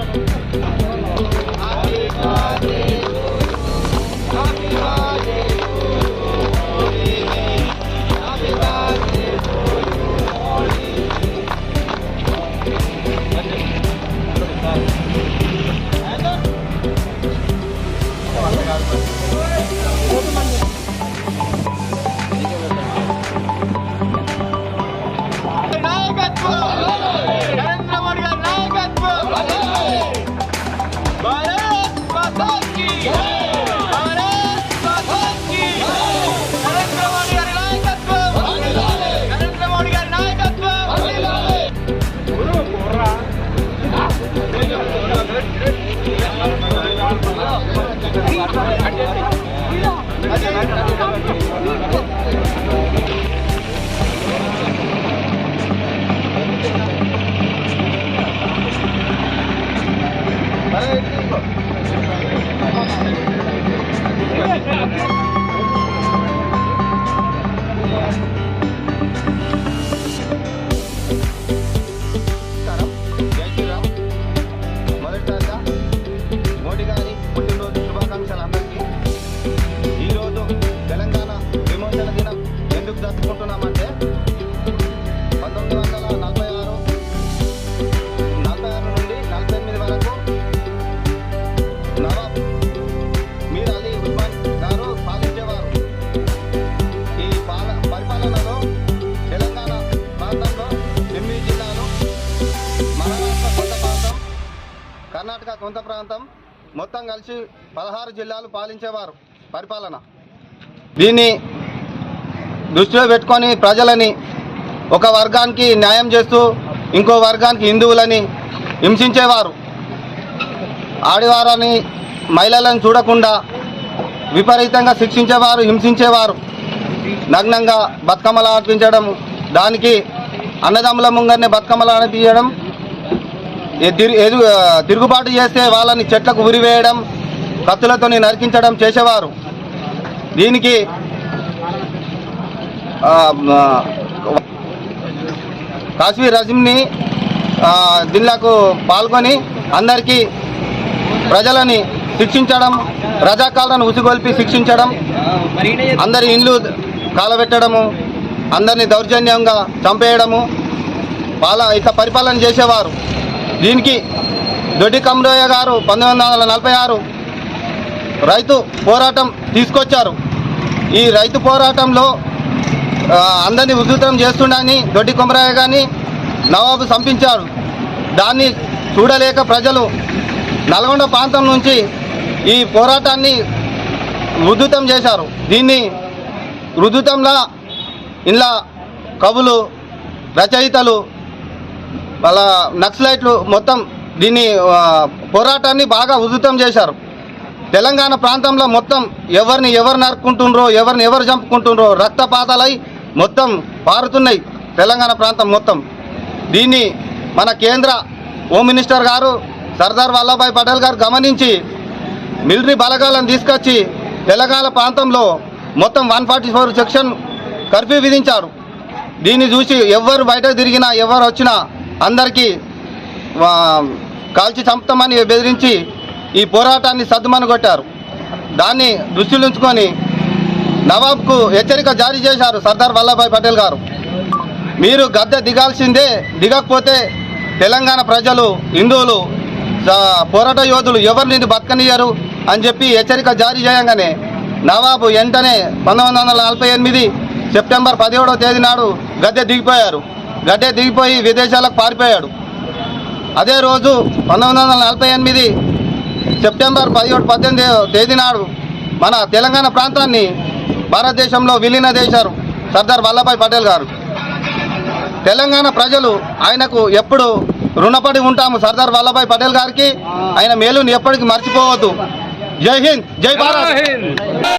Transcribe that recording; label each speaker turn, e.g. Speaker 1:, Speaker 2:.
Speaker 1: Música Karnataka కొంత ప్రాంతం మొత్తం కలిసి పదహారు జిల్లాలు పాలించేవారు పరిపాలన. దీన్ని దృష్టిలో పెట్టుకొని ప్రజలని ఒక వర్గానికి న్యాయం చేస్తూ ఇంకో వర్గానికి హిందువులని హింసించేవారు. ఆడివారని మహిళలను చూడకుండా విపరీతంగా శిక్షించేవారు హింసించేవారు. నగ్నంగా బతుకమ్మలు ఆడిపించడం దానికి అన్నదమ్ముల ముంగర్నే బతుకమ్మలు ఆడిపించడం తిరుగుబాటు చేస్తే వాళ్ళని చెట్లకు ఉరివేయడం కత్తులతో నరికించడం చేసేవారు. దీనికి కాశ్మీర్ రజీంని జిల్లాకు పాల్గొని అందరికీ ప్రజలని శిక్షించడం రజాకాలను ఉసిగొల్పి శిక్షించడం అందరి ఇండ్లు కాలబెట్టడము అందరినీ దౌర్జన్యంగా చంపేయడము పాల ఇట్లా పరిపాలన చేసేవారు. దీనికి దొడ్డి కమరయ్య గారు పంతొమ్మిది వందల నలభై ఆరు రైతు పోరాటం తీసుకొచ్చారు. ఈ రైతు పోరాటంలో అందరినీ ఉధృతం చేస్తుండని దొడ్డి కుమరాయ గారిని నవాబు చంపించారు. దాన్ని చూడలేక ప్రజలు నల్గొండ ప్రాంతం నుంచి ఈ పోరాటాన్ని ఉధృతం చేశారు. దీన్ని ఉధృతంలా ఇలా కవులు రచయితలు వాళ్ళ నక్సలైట్లు మొత్తం దీన్ని పోరాటాన్ని బాగా ఉధృతం చేశారు. తెలంగాణ ప్రాంతంలో మొత్తం ఎవరిని ఎవరు నరుక్కుంటుండ్రో ఎవరిని ఎవరు చంపుకుంటుండ్రో రక్తపాతాలై మొత్తం పారుతున్నాయి తెలంగాణ ప్రాంతం మొత్తం. దీన్ని మన కేంద్ర హోమ్ మినిస్టర్ గారు సర్దార్ వల్లభాయ్ పటేల్ గారు గమనించి మిలిటరీ బలగాలను తీసుకొచ్చి తెలంగాణ ప్రాంతంలో మొత్తం one forty four section curfew విధించారు. దీన్ని చూసి ఎవరు బయట తిరిగినా ఎవరు వచ్చినా అందరికీ కాల్చి చంపుతామని బెదిరించి ఈ పోరాటాన్ని సద్దుమనుగొట్టారు దాన్ని దృష్టిలో ఉంచుకొని నవాబ్కు హెచ్చరిక జారీ చేశారు సర్దార్ వల్లభాయ్ పటేల్ గారు. మీరు గద్దె దిగాల్సిందే దిగకపోతే తెలంగాణ ప్రజలు హిందువులు పోరాట యోధులు ఎవరిని బతకనియరు అని చెప్పి హెచ్చరిక జారీ చేయగానే నవాబు వెంటనే పంతొమ్మిది వందల నలభై ఎనిమిది సెప్టెంబర్ పదిహేడవ తేదీ నాడు గద్దె దిగిపోయారు. గడ్డే దిగిపోయి విదేశాలకు పారిపోయాడు. అదే రోజు పంతొమ్మిది వందల నలభై ఎనిమిది సెప్టెంబర్ పదిహేడు పద్దెనిమిది తేదీ నాడు మన తెలంగాణ ప్రాంతాన్ని భారతదేశంలో విలీన చేశారు సర్దార్ వల్లభాయ్ పటేల్ గారు. తెలంగాణ ప్రజలు ఆయనకు ఎప్పుడు రుణపడి ఉంటాము సర్దార్ వల్లభాయ్ పటేల్ గారికి. ఆయన మేలుని ఎప్పటికీ మర్చిపోవద్దు. జై హింద్ జై భారత్.